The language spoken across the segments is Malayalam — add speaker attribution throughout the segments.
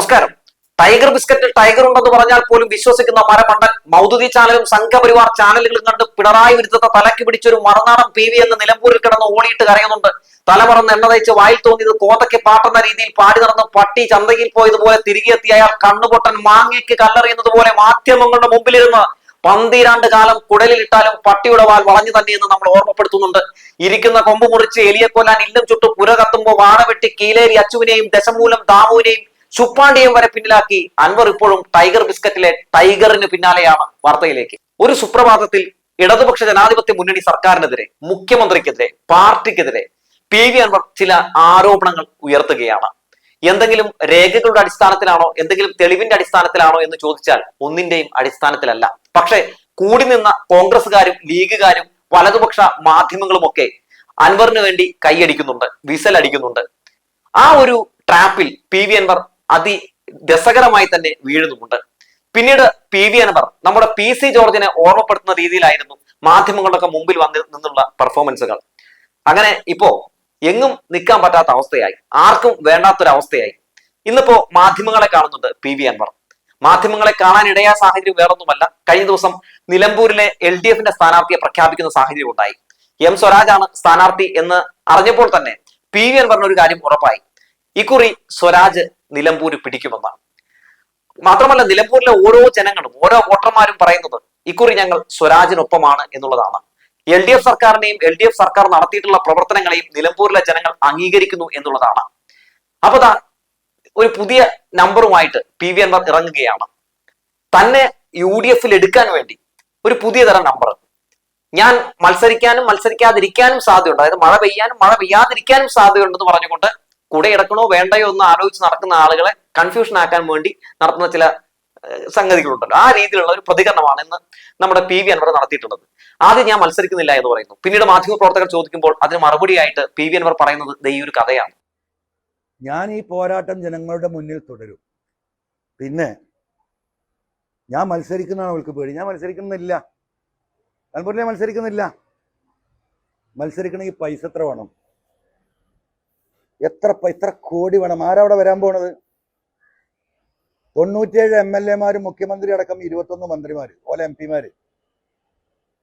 Speaker 1: നമസ്കാരം. ടൈഗർ ബിസ്ക്കറ്റിൽ ടൈഗർ ഉണ്ടെന്ന് പറഞ്ഞാൽ പോലും വിശ്വസിക്കുന്ന മരമണ്ടൻ മൗദുദി ചാനലും സംഘപരിവാർ ചാനലുകളും കണ്ട് പിണറായി വിരുദ്ധത്തെ തലക്ക് പിടിച്ചൊരു മറുനാടൻ പി വി എന്ന് നിലമ്പൂരിൽ കിടന്ന് ഓടിയിട്ട് കരയുന്നുണ്ട്. തലമറന്ന് എണ്ണ തയ്ച്ച് വായിൽ തോന്നിയത് കോതയ്ക്ക് പാട്ടെന്ന രീതിയിൽ പാടി നടന്ന് പട്ടി ചന്തയിൽ പോയതുപോലെ തിരികെ എത്തിയ അയാൾ കണ്ണുപൊട്ടൻ മാങ്ങിക്ക് കല്ലെറിയുന്നത് പോലെ മാധ്യമങ്ങളുടെ മുമ്പിലിരുന്ന് പന്തിരാണ്ട് കാലം കുടലിലിട്ടാലും പട്ടിയുടെ വാൽ വളഞ്ഞു തന്നെയെന്ന് നമ്മൾ ഓർമ്മപ്പെടുത്തുന്നുണ്ട്. ഇരിക്കുന്ന കൊമ്പ് മുറിച്ച് എലിയെ കൊല്ലാൻ ഇല്ലും ചുട്ടു പുര കത്തുമ്പോ വാഴ വെട്ടി കീലേരി അച്ചുവിനെയും ദശമൂലം ദാമുവിനെയും ചുപ്പാണ്ടിയും വരെ പിന്നിലാക്കി അൻവർ ഇപ്പോഴും ടൈഗർ ബിസ്ക്കറ്റിലെ ടൈഗറിന് പിന്നാലെയാണ് വാർത്തയിലേക്ക്. ഒരു സുപ്രഭാതത്തിൽ ഇടതുപക്ഷ ജനാധിപത്യ മുന്നണി സർക്കാരിനെതിരെ മുഖ്യമന്ത്രിക്കെതിരെ പാർട്ടിക്കെതിരെ പി വി അൻവർ ചില ആരോപണങ്ങൾ ഉയർത്തുകയാണ്. എന്തെങ്കിലും രേഖകളുടെ അടിസ്ഥാനത്തിലാണോ എന്തെങ്കിലും തെളിവിന്റെ അടിസ്ഥാനത്തിലാണോ എന്ന് ചോദിച്ചാൽ ഒന്നിന്റെയും അടിസ്ഥാനത്തിലല്ല. പക്ഷേ കൂടി നിന്ന കോൺഗ്രസുകാരും ലീഗുകാരും വലതുപക്ഷ മാധ്യമങ്ങളുമൊക്കെ അൻവറിന് വേണ്ടി കൈയടിക്കുന്നുണ്ട് വിസൽ അടിക്കുന്നുണ്ട് ആ ഒരു ട്രാപ്പിൽ പി വി അൻവർ അതി രസകരമായി തന്നെ വീഴുന്നുമുണ്ട്. പിന്നീട് പി വി അൻവർ നമ്മുടെ പി സി ജോർജിനെ ഓർമ്മപ്പെടുത്തുന്ന രീതിയിലായിരുന്നു മാധ്യമങ്ങളുടെയൊക്കെ മുമ്പിൽ വന്ന് നിന്നുള്ള പെർഫോമൻസുകൾ അങ്ങനെ ഇപ്പോ എങ്ങും നിൽക്കാൻ പറ്റാത്ത അവസ്ഥയായി. ആർക്കും വേണ്ടാത്തൊരവസ്ഥയായി. ഇന്നിപ്പോ മാധ്യമങ്ങളെ കാണുന്നുണ്ട് പി വി അൻവർ. മാധ്യമങ്ങളെ കാണാൻ സാഹചര്യം വേറൊന്നുമല്ല. കഴിഞ്ഞ ദിവസം നിലമ്പൂരിലെ എൽ ഡി എഫിന്റെ സ്ഥാനാർത്ഥിയെ പ്രഖ്യാപിക്കുന്ന സാഹചര്യം ഉണ്ടായി. എം സ്വരാജാണ് സ്ഥാനാർത്ഥി എന്ന് അറിഞ്ഞപ്പോൾ തന്നെ പി വി അൻവറിന് ഒരു കാര്യം ഉറപ്പായി. ഇക്കുറി സ്വരാജ് നിലമ്പൂര് പിടിക്കുമെന്നാണ്. മാത്രമല്ല നിലമ്പൂരിലെ ഓരോ ജനങ്ങളും ഓരോ വോട്ടർമാരും പറയുന്നത് ഇക്കുറി ഞങ്ങൾ സ്വരാജിനൊപ്പമാണ് എന്നുള്ളതാണ്. എൽ ഡി എഫ് സർക്കാരിനെയും എൽ ഡി എഫ് സർക്കാർ നടത്തിയിട്ടുള്ള പ്രവർത്തനങ്ങളെയും നിലമ്പൂരിലെ ജനങ്ങൾ അംഗീകരിക്കുന്നു എന്നുള്ളതാണ്. അപ്പൊ ഒരു പുതിയ നമ്പറുമായിട്ട് പി വി അൻവർ ഇറങ്ങുകയാണ്. തന്നെ യു ഡി എഫിൽ എടുക്കാൻ വേണ്ടി ഒരു പുതിയ തരം നമ്പർ ഞാൻ മത്സരിക്കാനും മത്സരിക്കാതിരിക്കാനും സാധ്യതയുണ്ട്. അതായത് മഴ പെയ്യാനും മഴ പെയ്യാതിരിക്കാനും സാധ്യതയുണ്ടെന്ന് പറഞ്ഞുകൊണ്ട് കൂടെ ഇടക്കണോ വേണ്ടയോ എന്ന് ആലോചിച്ച് നടക്കുന്ന ആളുകളെ കൺഫ്യൂഷൻ ആക്കാൻ വേണ്ടി നടത്തുന്ന ചില സംഗതികളുണ്ടല്ലോ. ആ രീതിയിലുള്ള ഒരു പ്രതികരണമാണ് ഇന്ന് നമ്മുടെ പി വി അൻവർ നടത്തിയിട്ടുള്ളത്. ആദ്യം ഞാൻ മത്സരിക്കുന്നില്ല എന്ന് പറയുന്നു. പിന്നീട് മാധ്യമ പ്രവർത്തകർ ചോദിക്കുമ്പോൾ അതിന് മറുപടിയായിട്ട് പി വി അൻവർ പറയുന്നത് ഈ ഒരു കഥയാണ്.
Speaker 2: ഞാൻ ഈ പോരാട്ടം ജനങ്ങളുടെ മുന്നിൽ തുടരും. പിന്നെ ഞാൻ മത്സരിക്കുന്നതാണ് അവൾക്ക് പേടി. ഞാൻ മത്സരിക്കുന്നില്ല. കാൺപൂരിലെ മത്സരിക്കുന്നില്ല. മത്സരിക്കണമെങ്കിൽ പൈസ എത്ര വേണം? എത്ര എത്ര കോടി വേണം? ആരവിടെ വരാൻ പോണത്? തൊണ്ണൂറ്റേഴ് എം എൽ എമാരും മുഖ്യമന്ത്രി അടക്കം ഇരുപത്തൊന്ന് മന്ത്രിമാർ ഓല എം പിമാര്.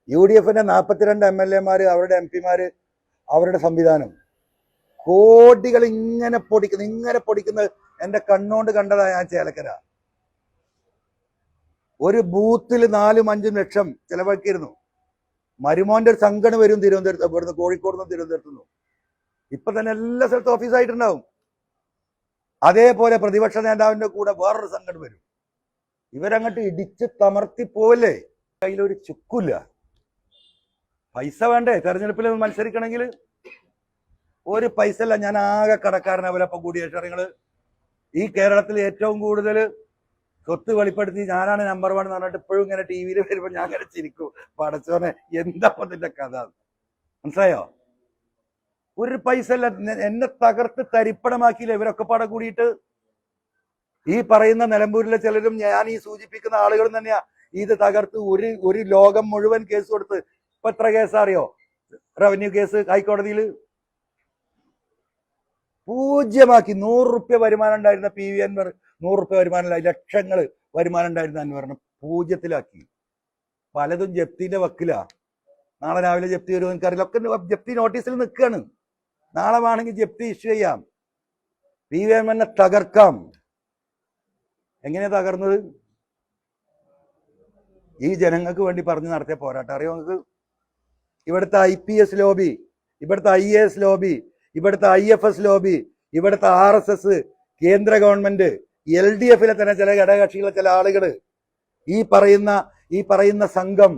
Speaker 2: യു ഡി എഫിന്റെ നാൽപ്പത്തിരണ്ട് എം എൽ എമാർ അവരുടെ എം പിമാര് അവരുടെ സംവിധാനം. കോടികൾ ഇങ്ങനെ പൊടിക്കുന്നു ഇങ്ങനെ പൊടിക്കുന്നത് എന്റെ കണ്ണോണ്ട് കണ്ടതാ ഞാൻ ചേലക്കര. ഒരു ബൂത്തിൽ നാലും അഞ്ചും ലക്ഷം ചിലവാക്കിയിരുന്നു. മരുമോന്റെ ഒരു സംഘടന വരും തിരുവനന്തപുരത്ത് ഇവിടുന്ന് കോഴിക്കോട് നിന്ന് തിരുവനന്തപുരത്ത് ഇപ്പൊ തന്നെ എല്ലാ സ്ഥലത്തും ഓഫീസായിട്ടുണ്ടാവും അതേപോലെ പ്രതിപക്ഷ നേതാവിന്റെ കൂടെ വേറൊരു സംഘടന വരും. ഇവരങ്ങോട്ട് ഇടിച്ച് തമർത്തി പോവല്ലേ? കയ്യിലൊരു ചുക്കില്ല. പൈസ വേണ്ടേ? തെരഞ്ഞെടുപ്പിൽ മത്സരിക്കണമെങ്കിൽ ഒരു പൈസ അല്ല ഞാൻ ആകെ കടക്കാരനെ അവരപ്പം കൂടിയ നിങ്ങൾ ഈ കേരളത്തിൽ ഏറ്റവും കൂടുതൽ സ്വത്ത് വെളിപ്പെടുത്തി ഞാനാണ് നമ്പർ വൺ എന്ന് പറഞ്ഞിട്ട് ഇപ്പോഴും ഇങ്ങനെ ടി വിയിൽ വരുമ്പോൾ ഞാൻ ഇങ്ങനെ ചിരിക്കും. പടച്ചോനെ എന്താ ഇതിന്റെ കഥ? മനസ്സിലായോ? ഒരു പൈസ അല്ല എന്നെ തകർത്ത് തരിപ്പണമാക്കിയില്ല ഇവരൊക്കെ പാടെ കൂടിയിട്ട്? ഈ പറയുന്ന നിലമ്പൂരിലെ ചിലരും ഞാൻ ഈ സൂചിപ്പിക്കുന്ന ആളുകളും തന്നെയാ. ഇത് തകർത്ത് ഒരു ഒരു ലോകം മുഴുവൻ കേസ് കൊടുത്ത്. ഇപ്പൊ എത്ര കേസാ അറിയോ? റവന്യൂ കേസ് ഹൈക്കോടതിയിൽ പൂജ്യമാക്കി. നൂറ് റുപ്യ വരുമാനം ഉണ്ടായിരുന്ന പി വി അൻവർ നൂറ് റുപ്യ വരുമാനം ലക്ഷങ്ങൾ വരുമാനം ഉണ്ടായിരുന്ന അൻവറിനെ പൂജ്യത്തിലാക്കി. പലതും ജപ്തിന്റെ വക്കിലാ. നാളെ രാവിലെ ജപ്തി വരുമോ എനിക്കറിയില്ല. ഒക്കെ ജപ്തി നോട്ടീസിൽ നിൽക്കുകയാണ്. നാളെ വേണമെങ്കിൽ ജപ്തി ഇഷ്യൂ ചെയ്യാം. പി വി തകർക്കാം. എങ്ങനെയാ തകർന്നത്? ഈ ജനങ്ങൾക്ക് വേണ്ടി പറഞ്ഞു നടത്തിയ പോരാട്ടം. അറിയോ നിങ്ങൾക്ക്? ഇവിടുത്തെ ഐ പി എസ് ലോബി ഇവിടുത്തെ ഐ എ എസ് ലോബി ഇവിടുത്തെ ഐ എഫ് എസ് ലോബി ഇവിടുത്തെ ആർ എസ് എസ് കേന്ദ്ര ഗവൺമെന്റ് എൽ ഡി എഫിലെ തന്നെ ചില ഘടകകക്ഷികളെ ചില ആളുകൾ ഈ പറയുന്ന ഈ പറയുന്ന സംഘം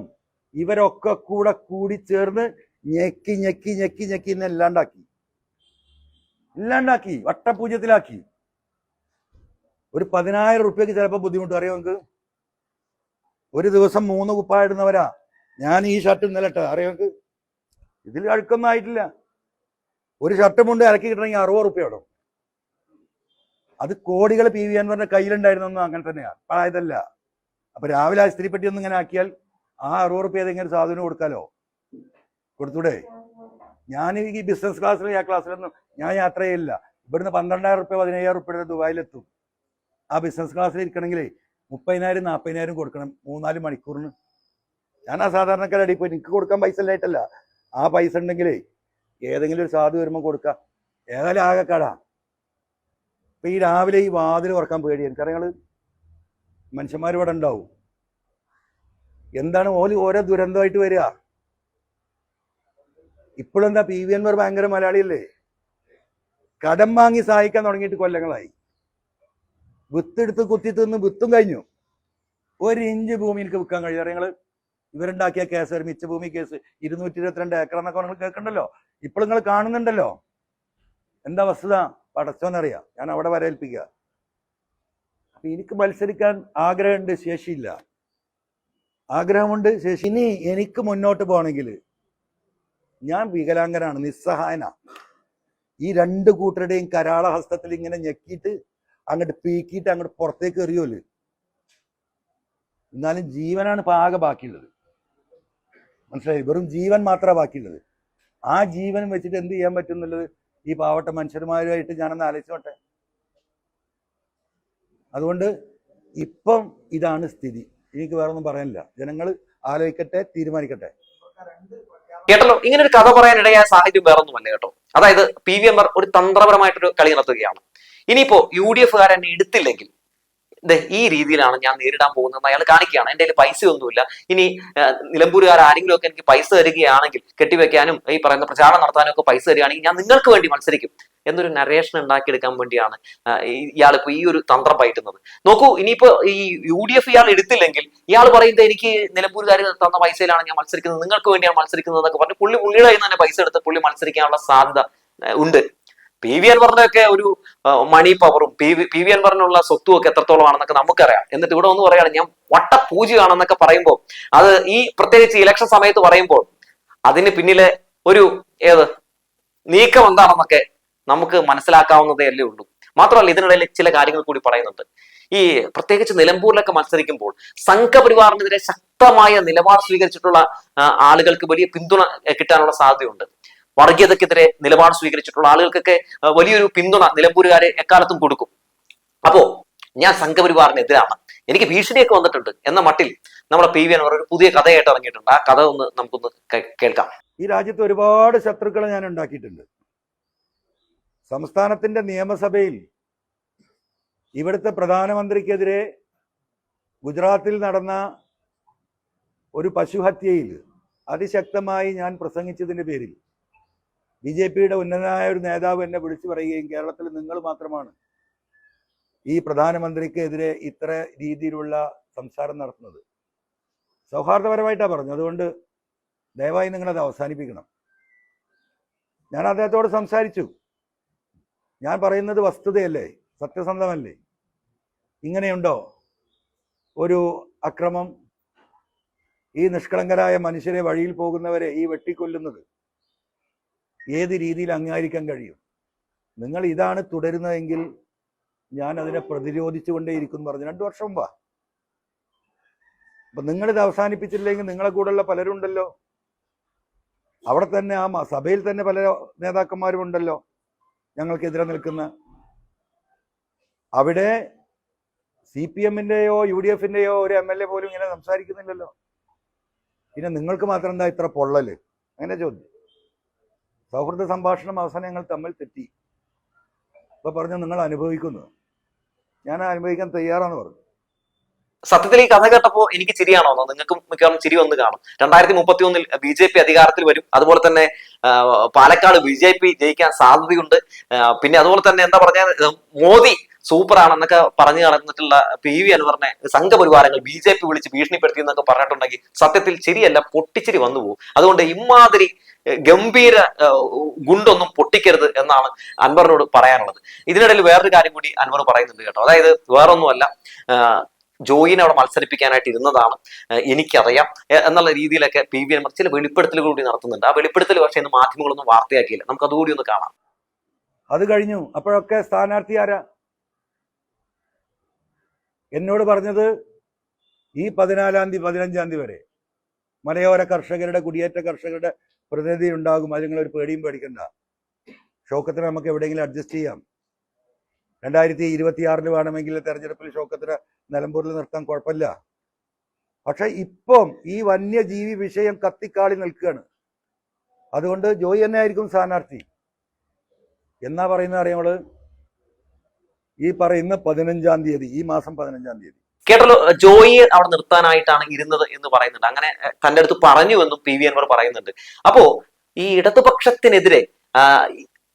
Speaker 2: ഇവരൊക്കെ കൂടെ കൂടി ചേർന്ന് ഞെക്കി ഞെക്കി ഞെക്കി ഞെക്കി എന്നെ ഇല്ലാണ്ടാക്കി ഇല്ലാണ്ടാക്കി വട്ടപൂജ്യത്തിലാക്കി. ഒരു പതിനായിരം റുപ്യക്ക് ചിലപ്പോൾ ബുദ്ധിമുട്ട്. അറിയോ നിങ്ങൾക്ക് ഒരു ദിവസം മൂന്ന് കുപ്പായിടുന്നവരാ. ഞാൻ ഈ ഷർട്ട് ഇന്നലെ അറിയോ നിങ്ങൾക്ക് ഇതിൽ അഴുക്കൊന്നും ആയിട്ടില്ല. ഒരു ഷർട്ട് മുണ്ട് ഇറക്കി കിട്ടണമെങ്കിൽ അറുപത് റുപ്യ ഇടും അത് കോടികൾ പി വി അൻവറിന്റെ കയ്യിലുണ്ടായിരുന്നൊന്നും അങ്ങനെ തന്നെയാണ് പഴയതല്ല അപ്പൊ രാവിലെ ആ സ്ത്രീപ്പെട്ടി ഒന്നും ഇങ്ങനെ ആക്കിയാൽ ആ അറുപത് റുപ്യ ഏതെങ്കിലും സാധനം കൊടുക്കാലോ? കൊടുത്തൂടെ? ഞാൻ ഈ ബിസിനസ് ക്ലാസ്സിലും ആ ക്ലാസ്സിലൊന്നും ഞാൻ യാത്ര ചെയ്യില്ല. ഇവിടുന്ന് പന്ത്രണ്ടായിരം റുപ്യ പതിനയ്യായിരം റുപ്യയുടെ ദുബായിലെത്തും ആ ബിസിനസ് ക്ലാസ്സിൽ ഇരിക്കണമെങ്കിൽ മുപ്പതിനായിരം നാൽപ്പതിനായിരം കൊടുക്കണം മൂന്നാൽ മണിക്കൂറിന്. ഞാൻ ആ സാധാരണക്കാരുടെ അടിയിൽ പോയി എനിക്ക് കൊടുക്കാൻ പൈസ ഇല്ലായിട്ടല്ല ആ പൈസ ഉണ്ടെങ്കിലേ ഏതെങ്കിലും ഒരു സാധു വരുമ്പോൾ കൊടുക്കാം. ഏതായാലും ആകെ കടാ ഇപ്പം ഈ രാവിലെ ഈ വാതിൽ തുറക്കാൻ പേടി ഞങ്ങൾ മനുഷ്യന്മാർ ഇവിടെ ഉണ്ടാവും. എന്താണ് ഓൽ ഓരോ ദുരന്തമായിട്ട് വരിക? ഇപ്പോഴെന്താ പി വി എൻവർ ഭയങ്കര മലയാളിയല്ലേ? കടം വാങ്ങി സഹായിക്കാൻ തുടങ്ങിയിട്ട് കൊല്ലങ്ങളായി. വിത്തെടുത്ത് കുത്തി തിന്ന് വിത്തും കഴിഞ്ഞു. ഒരു ഇഞ്ച് ഭൂമി എനിക്ക് വിൽക്കാൻ കഴിയും നിങ്ങൾ ഇവരുണ്ടാക്കിയ കേസ് ഒരു മിച്ച ഭൂമി കേസ് ഇരുന്നൂറ്റി ഇരുപത്തിരണ്ട് ഏക്കർ എന്നൊക്കെ നിങ്ങൾ കേൾക്കണ്ടല്ലോ? ഇപ്പോൾ നിങ്ങൾ കാണുന്നുണ്ടല്ലോ? എന്താ വസ്തുത? പടച്ചോന്നറിയാം ഞാൻ അവിടെ വരേൽപ്പിക്കുക അപ്പൊ എനിക്ക് മത്സരിക്കാൻ ആഗ്രഹമുണ്ട് ശേഷിയില്ല. ആഗ്രഹമുണ്ട് ശേഷി ഇനി എനിക്ക് മുന്നോട്ട് പോകണമെങ്കിൽ ഞാൻ വികലാംഗനാണ് നിസ്സഹായന. ഈ രണ്ട് കൂട്ടരുടെയും കരാള ഹസ്തത്തിൽ ഇങ്ങനെ ഞെക്കിയിട്ട് അങ്ങോട്ട് പീക്കിയിട്ട് അങ്ങോട്ട് പുറത്തേക്ക് എറിയോൽ എന്നാലും ജീവനാണ് ഇപ്പൊ ആകെ ബാക്കിയുള്ളത്. മനസ്സിലായി? വെറും ജീവൻ മാത്രമേ ബാക്കിയുള്ളത്. ആ ജീവൻ വെച്ചിട്ട് എന്ത് ചെയ്യാൻ പറ്റും എന്നുള്ളത് ഈ പാവട്ട മനുഷ്യന്മാരുമായിട്ട് ഞാനൊന്ന് ആലോചിച്ചോട്ടെ. അതുകൊണ്ട് ഇപ്പം ഇതാണ് സ്ഥിതി. എനിക്ക് വേറൊന്നും പറയാനില്ല. ജനങ്ങൾ ആലോചിക്കട്ടെ തീരുമാനിക്കട്ടെ.
Speaker 1: കേട്ടല്ലോ? ഇങ്ങനെ ഒരു കഥ പറയാൻ പറയാനിടയായ സാഹചര്യം വേറൊന്നുമല്ല കേട്ടോ. അതായത് പി വി എംആർ ഒരു തന്ത്രപരമായിട്ടൊരു കളി നടത്തുകയാണ്. ഇനിയിപ്പോ യു ഡി എഫ് എന്നെ എടുത്തില്ലെങ്കിൽ ഈ രീതിയിലാണ് ഞാൻ നേരിടാൻ പോകുന്നത് അയാൾ കാണിക്കുകയാണ്. എന്റെ കയ്യിൽ പൈസയൊന്നുമില്ല. ഇനി നിലമ്പൂരുകാർ ആരെങ്കിലും ഒക്കെ എനിക്ക് പൈസ തരികയാണെങ്കിൽ കെട്ടിവെക്കാനും ഈ പറയുന്ന പ്രചാരണം നടത്താനും ഒക്കെ പൈസ തരികയാണെങ്കിൽ ഞാൻ നിങ്ങൾക്ക് വേണ്ടി മത്സരിക്കും എന്നൊരു നരേഷൻ ഉണ്ടാക്കിയെടുക്കാൻ വേണ്ടിയാണ് ഇയാളിപ്പോ ഈ ഒരു തന്ത്രം പയറ്റുന്നത്. നോക്കൂ ഇനിയിപ്പോ ഈ യു ഡി എഫ് ഇയാൾ എടുത്തില്ലെങ്കിൽ ഇയാൾ പറയുന്നത് എനിക്ക് നിലമ്പൂരുകാർ തന്ന പൈസയിലാണ് ഞാൻ മത്സരിക്കുന്നത്. നിങ്ങൾക്ക് വേണ്ടിയാണ് മത്സരിക്കുന്നത് എന്നൊക്കെ പറഞ്ഞ് പുള്ളി പുള്ളിയുടെ കയ്യിൽ നിന്ന് തന്നെ പൈസ എടുത്ത് പുള്ളി മത്സരിക്കാനുള്ള സാധ്യത ഉണ്ട്. പി വി അൻവറിനൊക്കെ ഒരു മണി പവറും പി വി പി വി അൻവറിനുള്ള സ്വത്തും ഒക്കെ എത്രത്തോളം ആണെന്നൊക്കെ നമുക്കറിയാം. എന്നിട്ട് ഇവിടെ ഒന്ന് പറയുകയാണ് ഞാൻ പൂജ്യമാണെന്നൊക്കെ പറയുമ്പോൾ അത് ഈ പ്രത്യേകിച്ച് ഇലക്ഷൻ സമയത്ത് പറയുമ്പോൾ അതിന് പിന്നിലെ ഒരു ഏത് നീക്കം എന്താണെന്നൊക്കെ നമുക്ക് മനസ്സിലാക്കാവുന്നതേ അല്ലേ ഉള്ളൂ. മാത്രമല്ല ഇതിനിടയിൽ ചില കാര്യങ്ങൾ കൂടി പറയുന്നുണ്ട്. ഈ പ്രത്യേകിച്ച് നിലമ്പൂരിലൊക്കെ മത്സരിക്കുമ്പോൾ സംഘപരിവാറിനെതിരെ ശക്തമായ നിലപാട് സ്വീകരിച്ചിട്ടുള്ള ആളുകൾക്ക് വലിയ പിന്തുണ കിട്ടാനുള്ള സാധ്യതയുണ്ട്. വർഗീയതക്കെതിരെ നിലപാട് സ്വീകരിച്ചിട്ടുള്ള ആളുകൾക്കൊക്കെ വലിയൊരു പിന്തുണ നിലമ്പൂരുകാരെ എക്കാലത്തും കൊടുക്കും. അപ്പോ ഞാൻ സംഘപരിവാറിനെതിരാണ് എനിക്ക് ഭീഷണിയൊക്കെ വന്നിട്ടുണ്ട് എന്ന മട്ടിൽ നമ്മുടെ പി. വി. അൻവർ ഒരു പുതിയ കഥയായിട്ട് ഇറങ്ങിയിട്ടുണ്ട്. ആ കഥ ഒന്ന് നമുക്കൊന്ന് കേൾക്കാം.
Speaker 2: ഈ രാജ്യത്ത് ഒരുപാട് ശത്രുക്കളെ ഞാൻ ഉണ്ടാക്കിയിട്ടുണ്ട്. സംസ്ഥാനത്തിന്റെ നിയമസഭയിൽ ഇവിടുത്തെ പ്രധാനമന്ത്രിക്കെതിരെ ഗുജറാത്തിൽ നടന്ന ഒരു പശുഹത്യയിൽ അതിശക്തമായി ഞാൻ പ്രസംഗിച്ചതിന്റെ പേരിൽ ബി ജെ പിയുടെ ഉന്നതനായ ഒരു നേതാവ് എന്നെ വിളിച്ചു പറയുകയും കേരളത്തിൽ നിങ്ങൾ മാത്രമാണ് ഈ പ്രധാനമന്ത്രിക്കെതിരെ ഇത്ര രീതിയിലുള്ള സംസാരം നടത്തുന്നത്. സൗഹാർദ്ദപരമായിട്ടാണ് പറഞ്ഞു അതുകൊണ്ട് ദയവായി നിങ്ങളത് അവസാനിപ്പിക്കണം. ഞാൻ അദ്ദേഹത്തോട് സംസാരിച്ചു. ഞാൻ പറയുന്നത് വസ്തുതയല്ലേ? സത്യസന്ധമല്ലേ? ഇങ്ങനെയുണ്ടോ? ഒരു അക്രമം ഈ നിഷ്കളങ്കരായ മനുഷ്യരെ വഴിയിൽ പോകുന്നവരെ ഈ വെട്ടിക്കൊല്ലുന്നത്. ഏത് രീതിയിൽ അംഗീകരിക്കാൻ കഴിയും? നിങ്ങൾ ഇതാണ് തുടരുന്നതെങ്കിൽ ഞാൻ അതിനെ പ്രതിരോധിച്ചുകൊണ്ടേയിരിക്കും പറഞ്ഞു രണ്ടു വർഷം മുമ്പാ അപ്പൊ നിങ്ങളിത് അവസാനിപ്പിച്ചില്ലെങ്കിൽ നിങ്ങളെ കൂടെയുള്ള പലരും ഉണ്ടല്ലോ. അവിടെ തന്നെ ആ സഭയിൽ തന്നെ പല നേതാക്കന്മാരും ഉണ്ടല്ലോ ഞങ്ങൾക്കെതിരെ നിൽക്കുന്ന. അവിടെ സി പി എമ്മിന്റെയോ യു ഡി എഫിന്റെയോ ഒരു എം എൽ എ പോലും ഇങ്ങനെ സംസാരിക്കുന്നില്ലല്ലോ. പിന്നെ നിങ്ങൾക്ക് മാത്രം എന്താ ഇത്ര പൊള്ളൽ? അങ്ങനെ ചോദ്യം. സൗഹൃദ സംഭാഷണം അവസാനം ഞങ്ങൾ തമ്മിൽ തെറ്റി. അപ്പോൾ പറഞ്ഞു നിങ്ങൾ അനുഭവിക്കുന്നു. ഞാൻ അനുഭവിക്കാൻ തയ്യാറാന്ന് പറഞ്ഞു.
Speaker 1: സത്യത്തിൽ ഈ കഥ കേട്ടപ്പോ എനിക്ക് ചിരിയാണോ നിങ്ങൾക്കും മിക്കവാറും ചിരി വന്ന് കാണും. രണ്ടായിരത്തി മുപ്പത്തി ഒന്നിൽ ബി ജെ പി അധികാരത്തിൽ വരും. അതുപോലെ തന്നെ പാലക്കാട് ബി ജെ പി ജയിക്കാൻ സാധ്യതയുണ്ട്. പിന്നെ അതുപോലെ തന്നെ എന്താ പറഞ്ഞ മോദി സൂപ്പറാണെന്നൊക്കെ പറഞ്ഞു നടന്നിട്ടുള്ള പി വി അൻവറിനെ സംഘപരിവാരങ്ങൾ ബി ജെ പി വിളിച്ച് ഭീഷണിപ്പെടുത്തി എന്നൊക്കെ പറഞ്ഞിട്ടുണ്ടെങ്കിൽ സത്യത്തിൽ ശരിയല്ല പൊട്ടിച്ചിരി വന്നു പോകും. അതുകൊണ്ട് ഇമാതിരി ഗംഭീര ഗുണ്ടൊന്നും പൊട്ടിക്കരുത് എന്നാണ് അൻവറിനോട് പറയാനുള്ളത്. ഇതിനിടയിൽ വേറൊരു കാര്യം കൂടി അൻവർ പറയുന്നുണ്ട് കേട്ടോ. അതായത് വേറൊന്നുമല്ല ജോയിനെ അവിടെ മത്സരിപ്പിക്കാനായിട്ട് ഇരുന്നതാണ് എനിക്കറിയാം എന്നുള്ള രീതിയിലൊക്കെ പി വി അൻവർ ചില വെളിപ്പെടുത്തലുകൾ കൂടി നടത്തുന്നുണ്ട്. ആ വെളിപ്പെടുത്തൽ പക്ഷേ ഇന്ന് മാധ്യമങ്ങളൊന്നും വാർത്തയാക്കിയില്ല. നമുക്ക് അതുകൂടി ഒന്ന് കാണാം.
Speaker 2: അത് കഴിഞ്ഞു. അപ്പോഴൊക്കെ സ്ഥാനാർത്ഥി ആരാ? എന്നോട് പറഞ്ഞത് ഈ പതിനാലാം തീയതി പതിനഞ്ചാം തീയതി വരെ മലയോര കർഷകരുടെ കുടിയേറ്റ കർഷകരുടെ പ്രതിനിധി ഉണ്ടാകും. അത് നിങ്ങളൊരു പേടിയും പേടിക്കണ്ട. ഷോക്കത്തിന് നമുക്ക് എവിടെയെങ്കിലും അഡ്ജസ്റ്റ് ചെയ്യാം. രണ്ടായിരത്തി ഇരുപത്തി ആറിൽ വേണമെങ്കിൽ തെരഞ്ഞെടുപ്പിൽ ഷോക്കത്തിന് നിലമ്പൂരിൽ നിർത്താൻ കുഴപ്പമില്ല. പക്ഷെ ഇപ്പം ഈ വന്യജീവി വിഷയം കത്തിക്കാളി നിൽക്കുകയാണ്. അതുകൊണ്ട് ജോയി തന്നെ ആയിരിക്കും സ്ഥാനാർത്ഥി. എന്നാ പറയുന്നത് അറിയാമൾ ഈ പറയുന്ന പതിനഞ്ചാം തീയതി ഈ മാസം പതിനഞ്ചാം തീയതി.
Speaker 1: കേട്ടല്ലോ ജോയിയെ അവിടെ നിർത്താനായിട്ടാണ് ഇരുന്നത് എന്ന് പറയുന്നുണ്ട്. അങ്ങനെ തന്റെ അടുത്ത് പറഞ്ഞു എന്നും പി വി അൻവർ പറയുന്നുണ്ട്. അപ്പോ ഈ ഇടതുപക്ഷത്തിനെതിരെ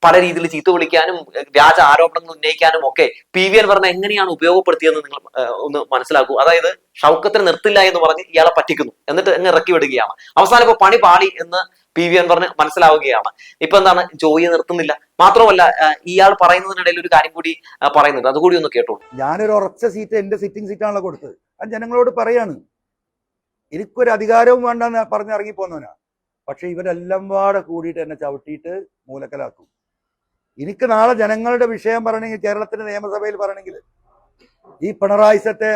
Speaker 1: പല രീതിയിൽ ചീത്ത വിളിക്കാനും വ്യാജ ആരോപണങ്ങൾ ഉന്നയിക്കാനും ഒക്കെ പി വി എൻ പറഞ്ഞ എങ്ങനെയാണ് ഉപയോഗപ്പെടുത്തിയതെന്ന് നിങ്ങൾ ഒന്ന് മനസ്സിലാക്കൂ. അതായത് ഷൗക്കത്തിന് നിർത്തില്ല എന്ന് പറഞ്ഞ് ഇയാളെ പറ്റിക്കുന്നു. എന്നിട്ട് അങ്ങ് ഇറക്കി വിടുകയാണ്. അവസാനം ഇപ്പൊ പണി പാളി എന്ന് പി വി എൻ പറഞ്ഞ് മനസ്സിലാവുകയാണ്. ഇപ്പൊ എന്താണ്? ജോയിയെ നിർത്തുന്നില്ല. മാത്രമല്ല ഇയാൾ പറയുന്നതിനിടയിൽ ഒരു കാര്യം കൂടി പറയുന്നുണ്ട്. അതുകൂടി ഒന്ന് കേട്ടോളൂ.
Speaker 2: ഞാനൊരു ഉറച്ച സീറ്റ് എന്റെ സിറ്റിംഗ് സീറ്റാണല്ലോ കൊടുത്തത്. അത് ജനങ്ങളോട് പറയാണ്. എനിക്കൊരു അധികാരവും വേണ്ടെന്ന് പറഞ്ഞിറങ്ങി പോന്നവനാ പക്ഷെ ഇവരെല്ലാം പാടെ കൂടിയിട്ട് എന്നെ ചവിട്ടിയിട്ട് മൂലക്കലാക്കും. എനിക്ക് നാളെ ജനങ്ങളുടെ വിഷയം പറയണമെങ്കിൽ കേരളത്തിന്റെ നിയമസഭയിൽ പറയണമെങ്കിൽ ഈ പിണറായിസത്തെ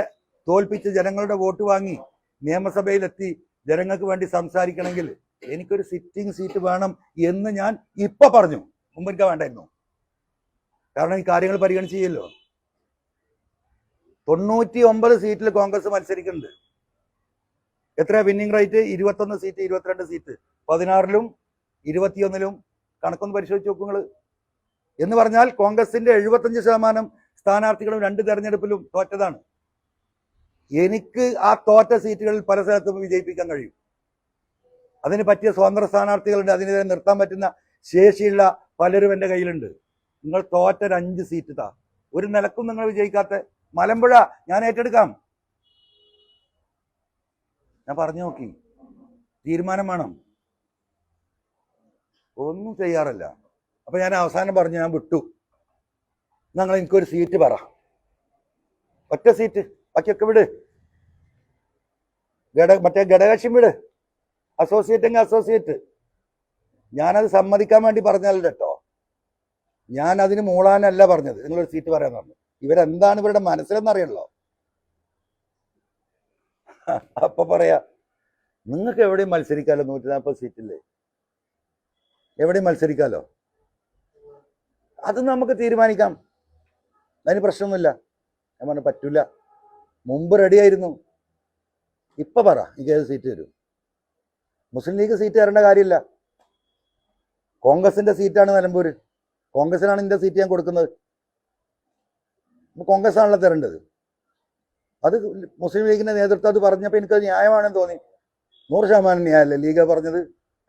Speaker 2: തോൽപ്പിച്ച് ജനങ്ങളുടെ വോട്ട് വാങ്ങി നിയമസഭയിലെത്തി ജനങ്ങൾക്ക് വേണ്ടി സംസാരിക്കണമെങ്കിൽ എനിക്കൊരു സിറ്റിംഗ് സീറ്റ് വേണം എന്ന് ഞാൻ ഇപ്പൊ പറഞ്ഞു. മുമ്പ് വേണ്ടായിരുന്നു. കാരണം ഈ കാര്യങ്ങൾ പരിഗണിച്ച് ചെയ്യല്ലോ തൊണ്ണൂറ്റി ഒമ്പത് സീറ്റിൽ കോൺഗ്രസ് മത്സരിക്കുന്നുണ്ട്. എത്രയാ വിന്നിംഗ് റേറ്റ് ഇരുപത്തൊന്ന് സീറ്റ് ഇരുപത്തിരണ്ട് സീറ്റ് പതിനാറിലും ഇരുപത്തിയൊന്നിലും കണക്കൊന്ന് പരിശോധിച്ച് നോക്കൂ നിങ്ങൾ എന്ന് പറഞ്ഞാൽ കോൺഗ്രസിന്റെ എഴുപത്തഞ്ച് ശതമാനം സ്ഥാനാർത്ഥികളും രണ്ട് തെരഞ്ഞെടുപ്പിലും തോറ്റതാണ്. എനിക്ക് ആ തോറ്റ സീറ്റുകളിൽ പല സ്ഥലത്തും വിജയിപ്പിക്കാൻ കഴിയും. അതിന് പറ്റിയ സ്വതന്ത്ര സ്ഥാനാർത്ഥികളുണ്ട് അതിനെതിരെ നിർത്താൻ പറ്റുന്ന ശേഷിയുള്ള പലരും എന്റെ കയ്യിലുണ്ട്. നിങ്ങൾ തോറ്റ ഒരു അഞ്ച് സീറ്റ് താ. ഒരു നിലക്കും നിങ്ങൾ വിജയിക്കാത്ത മലമ്പുഴ ഞാൻ ഏറ്റെടുക്കാം. ഞാൻ പറഞ്ഞു നോക്കി. തീരുമാനം വേണം. ഒന്നും ചെയ്യാറില്ല. അപ്പൊ ഞാൻ അവസാനം പറഞ്ഞു ഞാൻ വിട്ടു. നിങ്ങൾ എനിക്കൊരു സീറ്റ് പറ. ഒറ്റ സീറ്റ് ബാക്കിയൊക്കെ വിട്. ഘട മറ്റേ ഘടകക്ഷം വിട്. അസോസിയേറ്റ് എങ്കിൽ അസോസിയേറ്റ് ഞാനത് സമ്മതിക്കാൻ വേണ്ടി പറഞ്ഞല്ല കേട്ടോ. ഞാൻ അതിന് മൂളാനല്ല പറഞ്ഞത്. നിങ്ങളൊരു സീറ്റ് പറയാൻ പറഞ്ഞു. ഇവരെന്താണ് ഇവരുടെ മനസ്സിലെന്നറിയണല്ലോ. അപ്പൊ പറയാ നിങ്ങൾക്ക് എവിടെയും മത്സരിക്കാലോ? നൂറ്റി നാൽപ്പത് സീറ്റില്ലേ എവിടെയും മത്സരിക്കാലോ? അത് നമുക്ക് തീരുമാനിക്കാം. അതിന് പ്രശ്നമൊന്നുമില്ല. ഞാൻ പറഞ്ഞു പറ്റൂല. മുമ്പ് റെഡിയായിരുന്നു ഇപ്പൊ പറ എനിക്ക് ഏത് സീറ്റ് തരും മുസ്ലിം ലീഗ് സീറ്റ് തരേണ്ട കാര്യമില്ല. കോൺഗ്രസിന്റെ സീറ്റാണ് നിലമ്പൂര്. കോൺഗ്രസിനാണ് എന്റെ സീറ്റ് ഞാൻ കൊടുക്കുന്നത്. കോൺഗ്രസ് ആണല്ലോ തരേണ്ടത്. അത് മുസ്ലിം ലീഗിന്റെ നേതൃത്വം അത് പറഞ്ഞപ്പോൾ എനിക്കത് ന്യായമാണെന്ന് തോന്നി. നൂറ് ശതമാനം ന്യായമല്ലേ ലീഗ് പറഞ്ഞത്?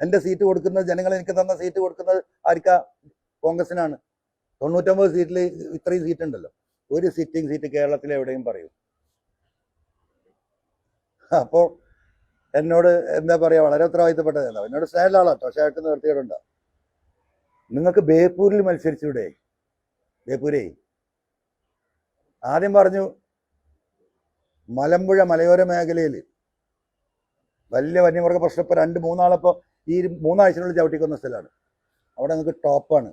Speaker 2: എന്റെ സീറ്റ് കൊടുക്കുന്നത് ജനങ്ങൾ എനിക്ക് തന്ന സീറ്റ് കൊടുക്കുന്നത് ആർക്കാ? കോൺഗ്രസിനാണ്. തൊണ്ണൂറ്റൊമ്പത് സീറ്റിൽ ഇത്രയും സീറ്റ് ഉണ്ടല്ലോ. ഒരു സിറ്റിംഗ് സീറ്റ് കേരളത്തിൽ എവിടെയും പറയും. അപ്പോൾ എന്നോട് എന്താ പറയുക വളരെ ഉത്തരവാദിത്തപ്പെട്ട നേതാവ് എന്നോട് സ്നേഹമുള്ള ആളാട്ടോ പക്ഷേ അയാൾക്ക് നിർത്തിയിട്ടുണ്ട് നിങ്ങൾക്ക് ബേപ്പൂരിൽ മത്സരിച്ചൂടെ? ബേപ്പൂരേ? ആദ്യം പറഞ്ഞു മലമ്പുഴ മലയോര മേഖലയിൽ. വലിയ വന്യമൃഗ പ്രശ്നം ഇപ്പോൾ രണ്ട് മൂന്നാളിപ്പോൾ ഈ മൂന്നാഴ്ചനുള്ളിൽ ചവിട്ടിക്കുന്ന സ്ഥലമാണ് അവിടെ നിങ്ങൾക്ക് ടോപ്പാണ്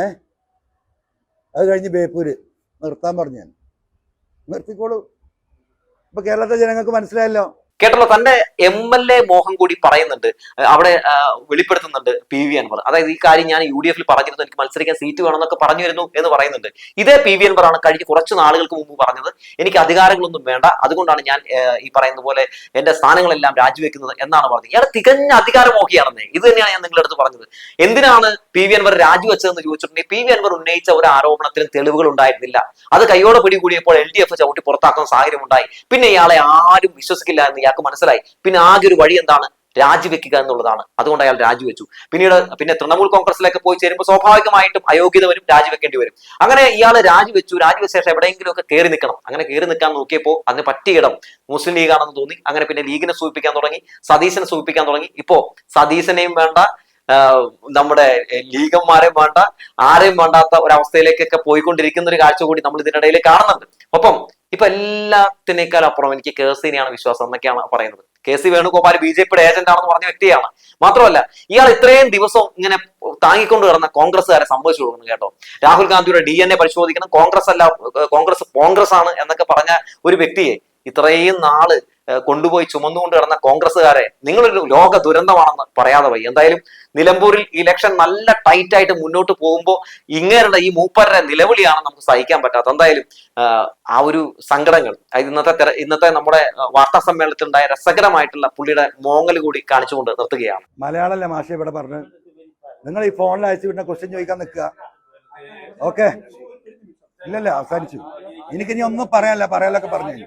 Speaker 2: ഏ? അത് കഴിഞ്ഞ് ബേപ്പൂര്. നിർത്താൻ പറഞ്ഞു ഞാൻ. നിർത്തിക്കോളൂ. ഇപ്പൊ കേരളത്തിലെ ജനങ്ങൾക്ക് മനസ്സിലായല്ലോ.
Speaker 1: കേട്ടല്ലോ തന്റെ എം എൽ എ മോഹം കൂടി പറയുന്നുണ്ട് അവിടെ വെളിപ്പെടുത്തുന്നുണ്ട് പി വി അൻവർ. അതായത് ഈ കാര്യം ഞാൻ യു ഡി എഫിൽ പറഞ്ഞിരുന്നു എനിക്ക് മത്സരിക്കാൻ സീറ്റ് വേണമെന്നൊക്കെ പറഞ്ഞു വരുന്നു എന്ന് പറയുന്നുണ്ട്. ഇതേ പി വി അൻവർ ആണ് കഴിഞ്ഞ കുറച്ച് നാളുകൾക്ക് മുമ്പ് പറഞ്ഞത്. എനിക്ക് അധികാരങ്ങളൊന്നും വേണ്ട. അതുകൊണ്ടാണ് ഞാൻ ഈ പറയുന്ന പോലെ എന്റെ സ്ഥാനങ്ങളെല്ലാം രാജിവെക്കുന്നത് എന്നാണ് പറഞ്ഞത്. ഇയാൾ തികഞ്ഞ അധികാരമോഹിയാണെന്നേ. ഇത് തന്നെയാണ് ഞാൻ നിങ്ങളുടെ അടുത്ത് പറഞ്ഞത്. എന്തിനാണ് പി വി അൻവർ രാജിവെച്ചതെന്ന് ചോദിച്ചിട്ടുണ്ടെങ്കിൽ പി വി അൻവർ ഉന്നയിച്ച ഒരു ആരോപണത്തിലും തെളിവുകൾ ഉണ്ടായിരുന്നില്ല. അത് കയ്യോടെ പിടികൂടിയപ്പോൾ എൽ ഡി എഫ് ചവിട്ടി പുറത്താക്കുന്ന സാഹചര്യം ഉണ്ടായി. പിന്നെ ഇയാളെ ആരും വിശ്വസിക്കില്ല എന്ന് ഇയാൾക്ക് മനസ്സിലായി. പിന്നെ ആകെ ഒരു വഴി എന്താണ്? രാജിവെക്കുക എന്നുള്ളതാണ്. അതുകൊണ്ട് അയാൾ രാജിവെച്ചു. പിന്നീട് പിന്നെ തൃണമൂൽ കോൺഗ്രസിലേക്ക് പോയി ചേരുമ്പോൾ സ്വാഭാവികമായിട്ടും അയോഗ്യത വരും രാജിവെക്കേണ്ടി വരും. അങ്ങനെ ഇയാൾ രാജിവെച്ചു രാജിവെച്ച ശേഷം എവിടെയെങ്കിലും ഒക്കെ കയറി നിൽക്കണം. അങ്ങനെ കയറി നിൽക്കാൻ നോക്കിയപ്പോൾ അതിന് പറ്റിയ ഇടം മുസ്ലിം ലീഗാണെന്ന് തോന്നി. അങ്ങനെ പിന്നെ ലീഗിനെ സൂചിപ്പിക്കാൻ തുടങ്ങി സതീശനെ സൂചിപ്പിക്കാൻ തുടങ്ങി. ഇപ്പോ സതീശനെയും വേണ്ട നമ്മുടെ ലീഗന്മാരെയും വേണ്ട ആരെയും വേണ്ടാത്ത ഒരവസ്ഥയിലേക്കൊക്കെ പോയിക്കൊണ്ടിരിക്കുന്ന ഒരു കാഴ്ച കൂടി നമ്മൾ ഇതിനിടയിൽ കാണുന്നുണ്ട്. ഒപ്പം ഇപ്പൊ എല്ലാത്തിനേക്കാൾ അപ്പുറം എനിക്ക് കെ സിനെയാണ് വിശ്വാസം എന്നൊക്കെയാണ് പറയുന്നത്. K C Venugopal B J പിയുടെ ഏജന്റ് ആണെന്ന് പറഞ്ഞ വ്യക്തിയാണ്. മാത്രമല്ല ഇയാൾ ഇത്രയും ദിവസം ഇങ്ങനെ താങ്ങിക്കൊണ്ട് കിടന്ന കോൺഗ്രസ്സുകാരെ സംഭവിച്ചു കൊടുക്കുന്നു കേട്ടോ. രാഹുൽ ഗാന്ധിയുടെ ഡി എൻ എ പരിശോധിക്കണം. കോൺഗ്രസ് അല്ല കോൺഗ്രസ് കോൺഗ്രസ് ആണ് എന്നൊക്കെ പറഞ്ഞ ഒരു വ്യക്തിയെ ഇത്രയും നാൾ കൊണ്ടുപോയി ചുമന്നുകൊണ്ട് കിടന്ന കോൺഗ്രസ്സുകാരെ നിങ്ങളൊരു ലോക ദുരന്തമാണെന്ന് പറയാതെ വയ്യ എന്തായാലും നിലമ്പൂരിൽ ഇലക്ഷൻ നല്ല ടൈറ്റ് ആയിട്ട് മുന്നോട്ട് പോകുമ്പോൾ ഇങ്ങനെയുള്ള ഈ മൂപ്പരുടെ നിലവിളിയാണ് നമുക്ക് സഹിക്കാൻ പറ്റാത്ത എന്തായാലും ആ ഒരു സങ്കടങ്ങൾ ഇന്നത്തെ ഇന്നത്തെ നമ്മുടെ വാർത്താ സമ്മേളനത്തിൽ ഉണ്ടായ രസകരമായിട്ടുള്ള പുള്ളിയുടെ മോങ്ങൽ കൂടി കാണിച്ചുകൊണ്ട് നിർത്തുകയാണ്.
Speaker 2: മലയാളമല്ലേ മാഷ ഇവിടെ പറഞ്ഞു? നിങ്ങൾ ഈ ഫോണിൽ അയച്ചു വിടുന്ന ക്വസ്റ്റ്യൻ ചോദിക്കാൻ നിൽക്കുക. ഓക്കെ ഇല്ലല്ല? അവസാനിച്ചു. എനിക്കിനി ഒന്നും പറയാനല്ല. പറയാനൊക്കെ പറഞ്ഞു